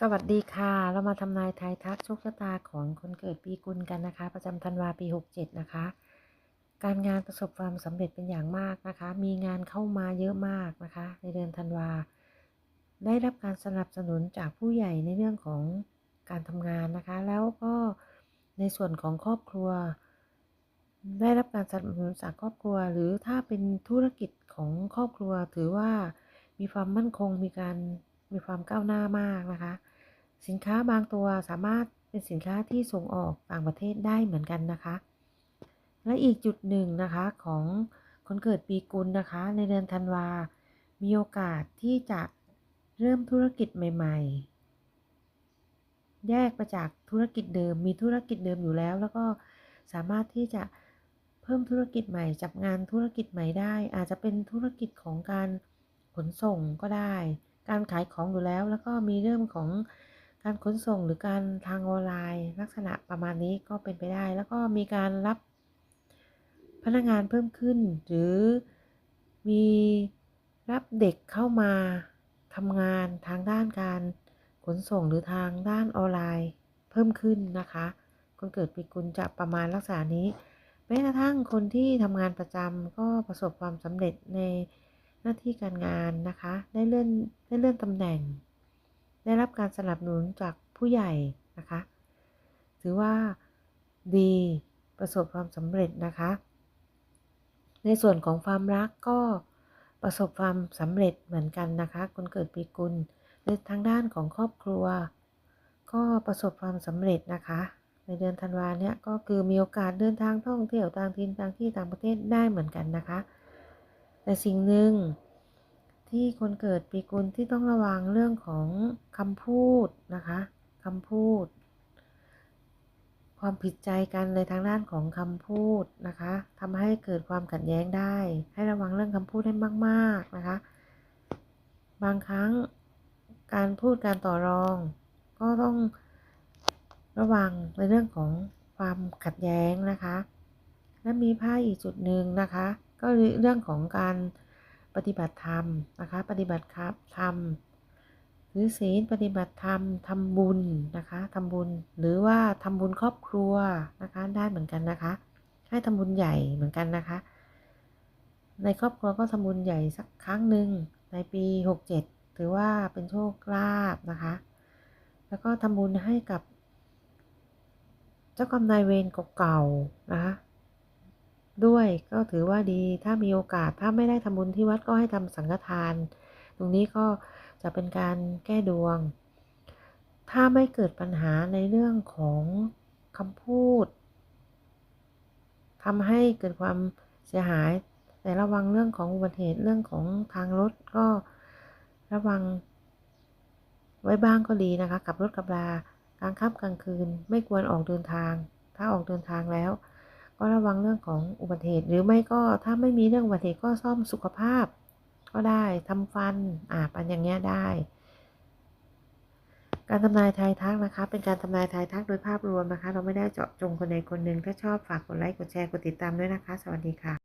สวัสดีค่ะ เรามาทำนายทายทักโชคชะตาของคนเกิดปีกุลกันนะคะ ประจำธันวาปี 67 นะคะ การงานประสบความสำเร็จเป็นอย่างมากนะคะ มีงานเข้ามาเยอะมากนะคะ ในเดือนธันวา ได้รับการสนับสนุนจากผู้ใหญ่ในเรื่องของการทำงานนะคะ แล้วก็ในส่วนของครอบครัว ได้รับการสนับสนุนจากครอบครัว หรือถ้าเป็นธุรกิจของครอบครัวถือว่ามีความมั่นคงมีการ มีความก้าวหน้ามากนะคะ สินค้าบางตัวสามารถเป็นสินค้าที่ส่งออกต่างประเทศได้เหมือนกันนะคะ และอีกจุดหนึ่งนะคะของคนเกิดปีกุลนะคะ ในเดือนธันวา มีโอกาสที่จะเริ่มธุรกิจใหม่ ๆ แยกไปจากธุรกิจเดิม มีธุรกิจเดิมอยู่แล้ว แล้วก็สามารถที่จะเพิ่มธุรกิจใหม่ จับงานธุรกิจใหม่ได้ อาจจะเป็นธุรกิจของการขนส่งก็ได้ การขายของอยู่แล้ว แล้วก็มีเรื่องของการขนส่งหรือการทางออนไลน์ ลักษณะประมาณนี้ก็เป็นไปได้ แล้วก็มีการรับพนักงานเพิ่มขึ้น หรือมีรับเด็กเข้ามาทำงานทางด้านการขนส่งหรือทางด้านออนไลน์เพิ่มขึ้นนะคะ คนเกิดปีกุลจะประมาณลักษณะนี้แม้กระทั่งคนที่ทำงานประจำก็ประสบความสำเร็จใน หน้าที่การงานนะคะ ได้เลื่อนได้เลื่อนตำแหน่ง ได้รับการสนับสนุนจากผู้ใหญ่นะคะ ถือว่าดีประสบความสำเร็จนะคะ ในส่วนของความรักก็ประสบความสำเร็จเหมือนกันนะคะ คนเกิดปีกุลในทางด้านของครอบครัว ก็ประสบความสำเร็จนะคะ ในเดือนธันวาเนี่ยก็คือมีโอกาสเดินทางท่องเที่ยวต่างถิ่นต่างที่ต่างประเทศได้เหมือนกันนะคะ แต่สิ่งหนึ่งที่คนเกิดปีกุลที่ต้องระวังเรื่องของคำพูดนะคะคำพูด ความผิดใจกันในทางด้านของคำพูดนะคะทำให้เกิดความขัดแย้งได้ ให้ระวังเรื่องคำพูดให้มากๆนะคะ บางครั้งการพูดการต่อรอง ก็ต้องระวังในเรื่องของความขัดแย้งนะคะ และมีไพ่อีกจุดหนึ่งนะคะ ก็เรื่องของการปฏิบัติธรรมนะคะ ปฏิบัติครับธรรมหรือศีลปฏิบัติธรรมทำบุญนะคะทำบุญหรือว่าทำบุญครอบครัวนะคะได้เหมือนกันนะคะ ให้ทำบุญใหญ่เหมือนกันนะคะ ในครอบครัวก็ทำบุญใหญ่สักครั้งหนึ่งในปี 67 ถือว่าเป็นโชคลาภนะคะ แล้วก็ทำบุญให้กับ เจ้ากรรมนายเวรเก่าๆนะคะ ด้วยก็ถือว่าดีถ้ามีโอกาสถ้าไม่ได้ทำบุญที่วัดก็ให้ทำสังฆทาน ตรงนี้ก็จะเป็นการแก้ดวง ถ้าไม่เกิดปัญหาในเรื่องของคำพูดทำให้เกิดความเสียหาย แต่ระวังเรื่องของอุบัติเหตุเรื่องของทางรถก็ระวัง ไว้บ้างก็ดีนะคะขับรถกับลากลางค่ำกลางคืน ไม่ควรออกเดินทาง ถ้าออกเดินทางแล้ว ก็ระวังเรื่องของอุบัติเหตุ หรือไม่ก็ถ้าไม่มีเรื่องอุบัติเหตุก็ซ่อมสุขภาพ ก็ได้ทำฟันอ่าปันอย่างเงี้ยได้ การทำนายทายทักนะคะ เป็นการทำนายทายทักโดยภาพรวมนะคะ เราไม่ได้เจาะจงคนใดคนหนึ่งถ้าชอบฝากกดไลค์กดแชร์กดติดตามด้วยนะคะ สวัสดีค่ะ